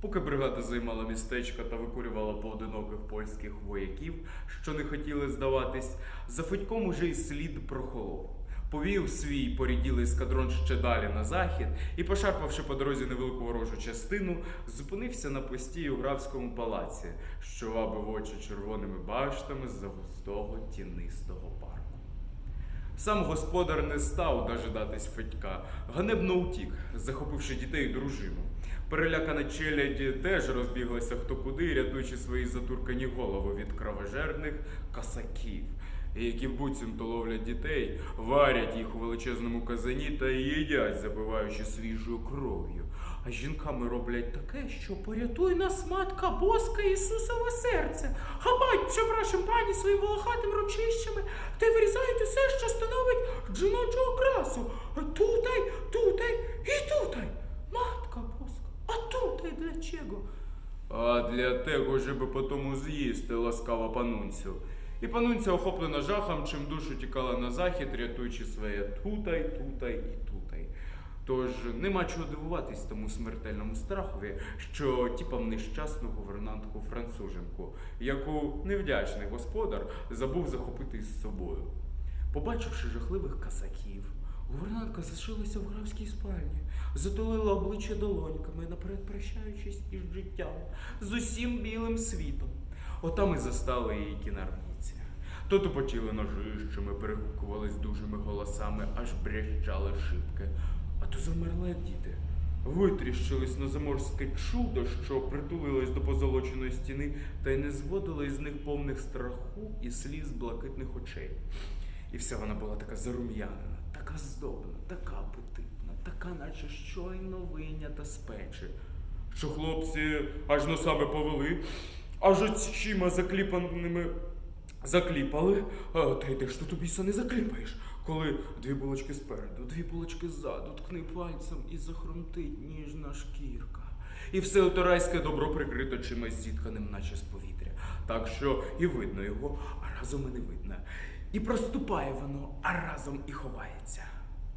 Поки бригада займала містечка та викурювала поодиноких польських вояків, що не хотіли здаватись, за Федьком уже й слід прохолов. Повів свій поріділий ескадрон ще далі на захід і, пошарпавши по дорозі невелику ворожу частину, зупинився на пості у графському палаці, що вабив очі червоними баштами з-за густого тінистого парку. Сам господар не став дожидатись Федька, ганебно утік, захопивши дітей і дружину. Перелякана челядь теж розбіглася хто куди, рятуючи свої затуркані голови від кровожерних касаків, які буцімто ловлять дітей, варять їх у величезному казані та їдять, забиваючи свіжою кров'ю. А жінками роблять таке, що порятуй нас, матка боска Ісусове серце. Хапать, прzepraszam, пані своїм волохатим ручищами та й вирізають усе, що становить жіночу окрасу. Тутай, тутай і тутай. Матка боска, а тутай для чого? А для того, щоб потім з'їсти ласкава панунцю. І панунця, охоплена жахом, чим душу тікала на захід, рятуючи своє тутай, тутай і тутай. Тож нема чого дивуватись тому смертельному страхові, що тіпав нещасну гувернантку француженку, яку невдячний господар забув захопити із собою. Побачивши жахливих касаків, гувернантка зашилася в графській спальні, затулила обличчя долоньками, наперед прощаючись із життям, з усім білим світом. Отам і застали її кінарниці. То тупотіли ножищами, перегукувались дужими голосами, аж брящали шибки, а то замерли діти. Витріщились на заморське чудо, що притулилось до позолоченої стіни, та й не зводило із них повних страху і сліз блакитних очей. І вся вона була така зарум'янена, така здобна, така апетитна, така, наче щойно вийнята з печі, що хлопці аж носами повели, аж очима закліпаними закліпали. А, та йдеш ти тобі не закліпаєш, коли дві булочки спереду, дві булочки ззаду, ткни пальцем і захрумтить ніжна шкірка. І все оторайське добро прикрито чимось зітканим, наче з повітря. Так що і видно його, а разом і не видно. І проступає воно, а разом і ховається.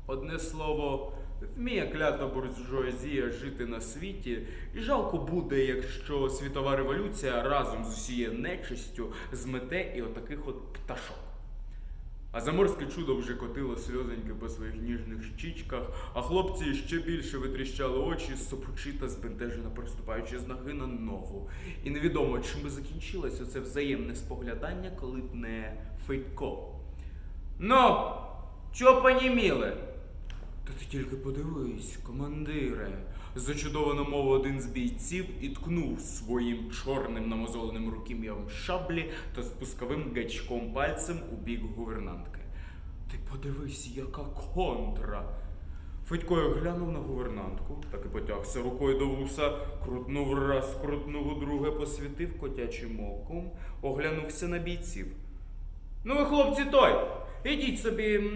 Одне слово, вміє клята буржуазія жити на світі, і жалко буде, якщо світова революція разом з усією нечистю змете і отаких от пташок. А заморське чудо вже котило сльозеньки по своїх ніжних щічках, а хлопці ще більше витріщали очі, сопучи та збентежено приступаючи з ноги на ногу. І невідомо, чим би закінчилося це взаємне споглядання, коли б не фейко. Ну, чого поніміли? Та ти тільки подивись, командире, зачудовано мов один з бійців і ткнув своїм чорним намозоленим рукім'ям шаблі та спусковим гачком пальцем у бік гувернантки. Ти подивись, яка контра. Федько глянув на гувернантку, так і потягся рукою до вуса, крутнув раз, крутнув удруге, посвітив котячим оком, оглянувся на бійців. Ну ви, хлопці, той, ідіть собі,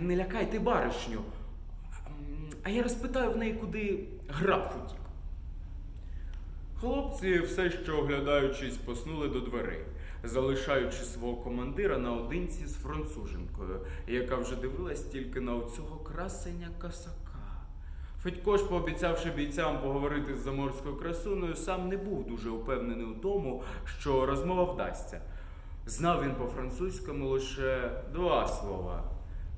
не лякайте баришню. А я розпитаю в неї, куди граф утік. Хлопці, все ще оглядаючись, поснули до дверей, залишаючи свого командира наодинці з француженкою, яка вже дивилась тільки на оцього красення касака. Федько ж, пообіцявши бійцям поговорити з заморською красуною, сам не був дуже упевнений у тому, що розмова вдасться. Знав він по-французькому лише два слова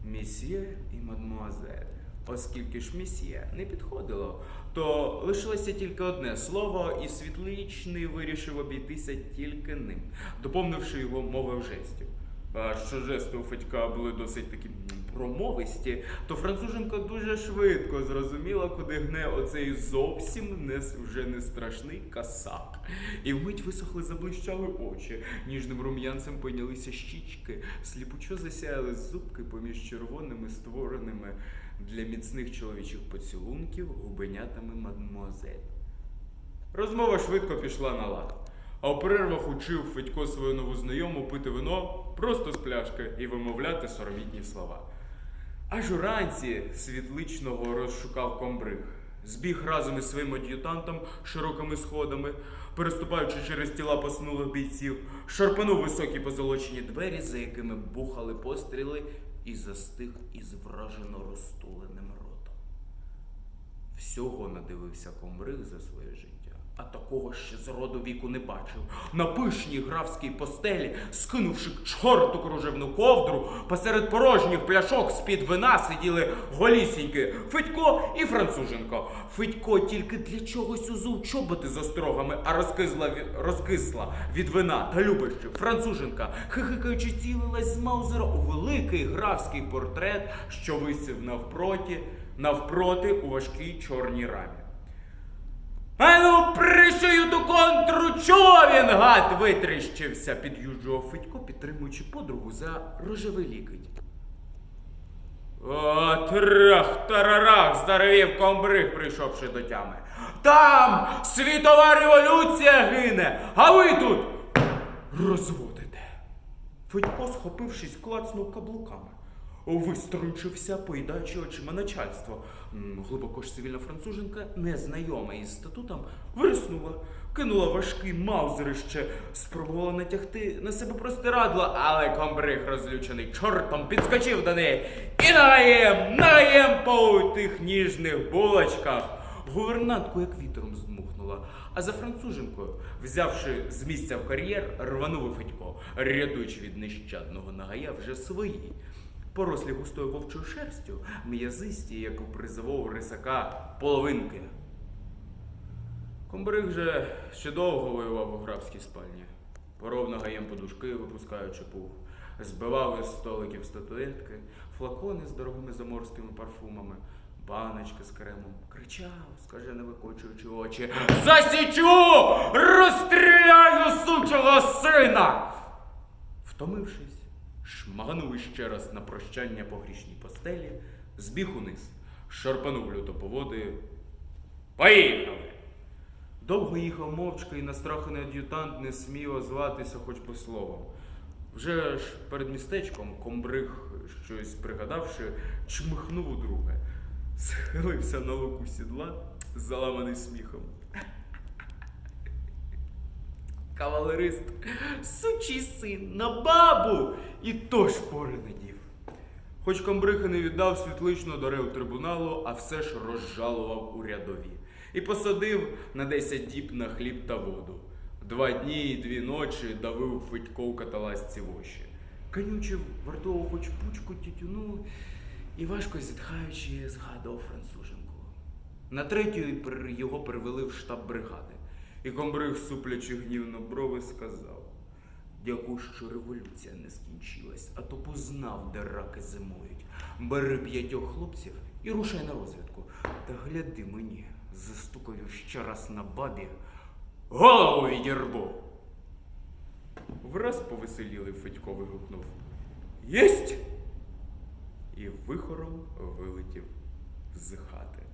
місьє і мадмуазель. Оскільки ж місьє не підходило, то лишилося тільки одне слово, і світличний вирішив обійтися тільки ним, доповнивши його мовою жестів. А що жести у Федька були досить такі промовисті, то француженка дуже швидко зрозуміла, куди гне оцей зовсім не вже не страшний касак. І вмить висохли, заблищали очі, ніжним рум'янцем пойнялися щічки, сліпучо засяяли зубки поміж червоними створеними для міцних чоловічих поцілунків губенятами мадмуазель. Розмова швидко пішла на лад. А у перервах учив Федько свою нову знайому пити вино просто з пляшки і вимовляти соромітні слова. Аж уранці світличного розшукав комбриг. Збіг разом із своїм ад'ютантом широкими сходами, переступаючи через тіла поснулих бійців, шарпанув високі позолочені двері, за якими бухали постріли, і застиг із вражено розтуленим ротом. Всього надивився комриг за своє життя. А такого ще з роду віку не бачив. На пишній графській постелі, скинувши к чорту кружевну ковдру, посеред порожніх пляшок з-під вина сиділи голісіньки Федько і француженко. Федько тільки для чогось узув чоботи з острогами, а розкисла, розкисла від вина та любощів. Француженка, хихикаючи, цілилась з Маузера у великий графський портрет, що висів навпроти, навпроти у важкій чорній рамі. Ану, пришию ту контру, чого він гад витріщився, під'юджував Федько, підтримуючи подругу за рожевий лікоть. О, трах, тарарах, здоровів комбриг, прийшовши до тями. Там світова революція гине, а ви тут розводите. Федько, схопившись, клацнув каблуками. Виструнчився, поїдаючи очима начальство. Глибоко ж цивільна француженка, незнайома із статутом, вириснула, кинула важкий маузерище, спробувала натягти на себе простирадла, але комбриг розлючений чортом підскочив до неї і нагаєм, нагаєм по тих ніжних булочках. Гувернантку як вітром здмухнула, а за француженкою, взявши з місця в кар'єр, рванув Федько, рятуючи від нещадного нагая вже свої. Порослі густою вовчою шерстю, м'язисті, як у призового рисака, половинки. Комбриг же ще довго воював у графській спальні. Поров нагаєм подушки, випускаючи пух. Збивав із столиків статуетки, флакони з дорогими заморськими парфумами, баночки з кремом. Кричав, скажено викочуючи очі. Засічу! Розстріляю сучого сина! Втомившись, шмаганув іще раз на прощання по грішній постелі, збіг униз, шарпанув люто по води. Поїхали! Довго їхав мовчки, і настраханий ад'ютант не смів озватися хоч би словом. Вже ж перед містечком комбриг, щось пригадавши, чмихнув у друге. Схилився на луку сідла, заламаний сміхом. Кавалерист, сучий син, на бабу! І то ж пори не дів. Хоч комбриха не віддав світлично до рев трибуналу, а все ж розжалував у рядові. І посадив на 10 діб на хліб та воду. Два дні і дві ночі давив Федько в каталасці воші. Канючив вартову хоч пучку тютюну і важко зітхаючи згадував француженку. На третю його перевели в штаб бригади. І комбриг, суплячи гнівно брови, сказав: Дякую, що революція не скінчилась, а то познав, де раки зимують. Бери п'ятьох хлопців і рушай на розвідку. Та гляди мені, застукаю ще раз на бабі, голову відірбу. Враз повеселілий Федько вигукнув Єсть! І вихором вилетів з хати.